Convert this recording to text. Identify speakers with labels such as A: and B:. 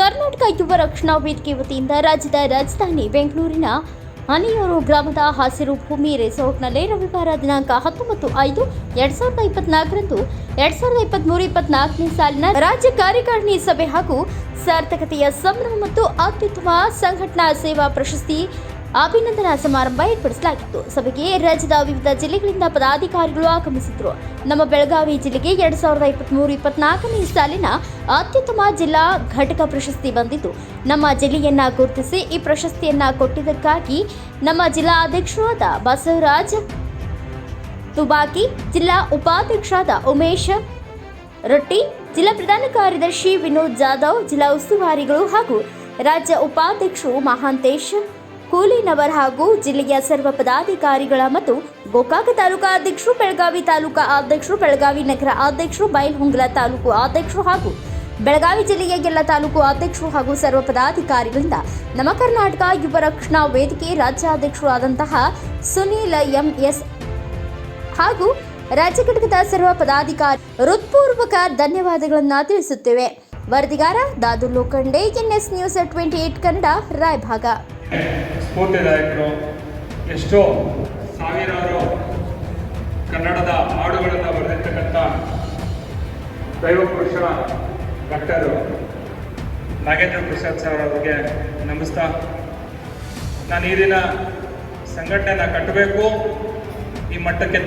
A: ಕರ್ನಾಟಕ ಯುವ ರಕ್ಷಣಾ ವೇದಿಕೆ ವತಿಯಿಂದ ರಾಜ್ಯದ ರಾಜಧಾನಿ ಬೆಂಗಳೂರಿನ ಅನಿಯೂರು ಗ್ರಾಮದ ಹಸಿರು ಭೂಮಿ ರೆಸಾರ್ಟ್ನಲ್ಲಿ ರವಿವಾರ ದಿನಾಂಕ ಹತ್ತೊಂಬತ್ತು ಐದು ಎರಡ್ ಸಾವಿರದ ಇಪ್ಪತ್ನಾಲ್ಕರಂದು ಎರಡ್ ಸಾವಿರದ ಇಪ್ಪತ್ಮೂರು ಇಪ್ಪತ್ನಾಲ್ಕನೇ ಸಾಲಿನ ರಾಜ್ಯ ಕಾರ್ಯಕಾರಿಣಿ ಸಭೆ ಹಾಗೂ ಸಾರ್ಥಕತೆಯ ಸಂಭ್ರಮ ಮತ್ತು ಅತ್ಯುತ್ತಮ ಸಂಘಟನಾ ಸೇವಾ ಪ್ರಶಸ್ತಿ ಅಭಿನಂದನಾ ಸಮಾರಂಭ ಏರ್ಪಡಿಸಲಾಗಿತ್ತು. ಸಭೆಗೆ ರಾಜ್ಯದ ವಿವಿಧ ಜಿಲ್ಲೆಗಳಿಂದ ಪದಾಧಿಕಾರಿಗಳು ಆಗಮಿಸಿದ್ರು ನಮ್ಮ ಬೆಳಗಾವಿ ಜಿಲ್ಲೆಗೆ ಎರಡ್ ಸಾವಿರದ ಇಪ್ಪತ್ಮೂರು ಇಪ್ಪತ್ನಾಲ್ಕನೇ ಸಾಲಿನ ಅತ್ಯುತ್ತಮ ಜಿಲ್ಲಾ ಘಟಕ ಪ್ರಶಸ್ತಿ ಬಂದಿದ್ದು, ನಮ್ಮ ಜಿಲ್ಲೆಯನ್ನ ಗುರುತಿಸಿ ಈ ಪ್ರಶಸ್ತಿಯನ್ನ ಕೊಟ್ಟಿದ್ದಕ್ಕಾಗಿ ನಮ್ಮ ಜಿಲ್ಲಾ ಅಧ್ಯಕ್ಷರಾದ ಬಸವರಾಜ್ ತುಬಾಕಿ, ಜಿಲ್ಲಾ ಉಪಾಧ್ಯಕ್ಷರಾದ ಉಮೇಶ್ ರೊಟ್ಟಿ, ಜಿಲ್ಲಾ ಪ್ರಧಾನ ಕಾರ್ಯದರ್ಶಿ ವಿನೋದ್ ಜಾಧವ್, ಜಿಲ್ಲಾ ಉಸ್ತುವಾರಿಗಳು ಹಾಗೂ ರಾಜ್ಯ ಉಪಾಧ್ಯಕ್ಷರು ಮಹಾಂತೇಶ್ ಕೂಲಿನವರ್ ಹಾಗೂ ಜಿಲ್ಲೆಯ ಸರ್ವ ಪದಾಧಿಕಾರಿಗಳ ಮತ್ತು ಗೋಕಾಕ ತಾಲೂಕಾ ಅಧ್ಯಕ್ಷರು, ಬೆಳಗಾವಿ ತಾಲೂಕಾ ಅಧ್ಯಕ್ಷರು, ಬೆಳಗಾವಿ ನಗರ ಅಧ್ಯಕ್ಷರು, ಬೈಲ್ಹುಂಗ್ಲ ತಾಲೂಕು ಅಧ್ಯಕ್ಷರು ಹಾಗೂ ಬೆಳಗಾವಿ ಜಿಲ್ಲೆಯ ಎಲ್ಲ ತಾಲೂಕು ಅಧ್ಯಕ್ಷರು ಹಾಗೂ ಸರ್ವ ಪದಾಧಿಕಾರಿಗಳಿಂದ ನಮ್ಮ ಕರ್ನಾಟಕ ಯುವ ರಕ್ಷಣಾ ವೇದಿಕೆ ರಾಜ್ಯಾಧ್ಯಕ್ಷರು ಆದಂತಹ ಎಂ ಎಂಎಸ್ ಹಾಗೂ ರಾಜ್ಯ ಘಟಕದ ಸರ್ವ ಪದಾಧಿಕಾರಿ ಹೃತ್ಪೂರ್ವಕ ಧನ್ಯವಾದಗಳನ್ನು ತಿಳಿಸುತ್ತೇವೆ. ವರದಿಗಾರ Dadu Lokhande, NS news twenty eight Kannada, Raybag.
B: ಸ್ಫೂರ್ತಿದಾಯಕರು. ಎಷ್ಟೋ ಸಾವಿರಾರು ಕನ್ನಡದ ಹಾಡುಗಳನ್ನು ಬರೆದಿರ್ತಕ್ಕಂಥ ದೈವ ಪುರುಷ ಡಾಕ್ಟರ್ ನಾಗೇಂದ್ರ ಪ್ರಸಾದ್ ಸರ್ ಅವರಿಗೆ ನಮಸ್ತಾ ನಾನು ಈ ದಿನ ಸಂಘಟನೆನ ಕಟ್ಟಬೇಕು, ಈ ಮಟ್ಟಕ್ಕೆ